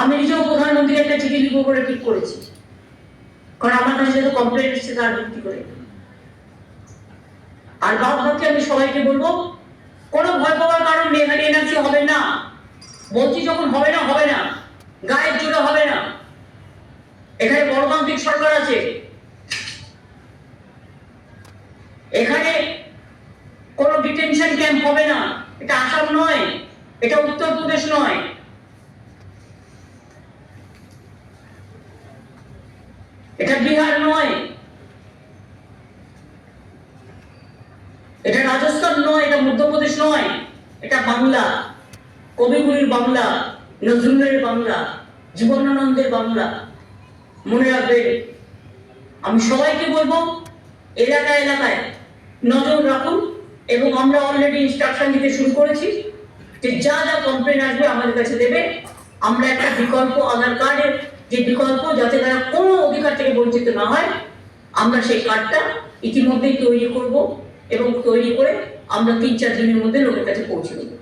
আমি নিজেও প্রধানমন্ত্রীকে একটা চিঠি লিখব বলে ঠিক করেছি। কারণ আমার কাছে যত কমপ্লেন এসছে, তার ভিত্তি করে। আর বাদ আমি সবাইকে বলব, কোনো ভয় পাওয়ার কারণ নেই, এখানে এনার্জি হবে না। বলছি যখন হবে না হবে না। গায়ের জোরে হবে না। এখানে গণতান্ত্রিক সরকার আছে। এখানে কোনো ডিটেনশন ক্যাম্প হবে না। এটা আসাম নয়, এটা উত্তরপ্রদেশ নয়। এটা বিহার নয়। এটা রাজস্থান নয়, এটা মধ্যপ্রদেশ নয়, এটা বাংলা। কবিগুলির বাংলা, নজরুলের বাংলা, জীবনানন্দের বাংলা। মনে রাখবেন আমি সবাইকে বলব, এলাকা এলাকায় নজর রাখুন এবং আমরা অলরেডি ইনস্ট্রাকশন দিতে শুরু করেছি যে যা যা কমপ্লেন আসবে আমাদের কাছে দেবে। আমরা একটা বিকল্প আধার কার্ডের যে বিকল্প, যাতে তারা কোনো বঞ্চিত না হয়, আমরা সেই কার্ডটা ইতিমধ্যেই তৈরি করব এবং তৈরি করে আমরা তিন চার দিনের মধ্যে লোকের কাছে পৌঁছে দেবো।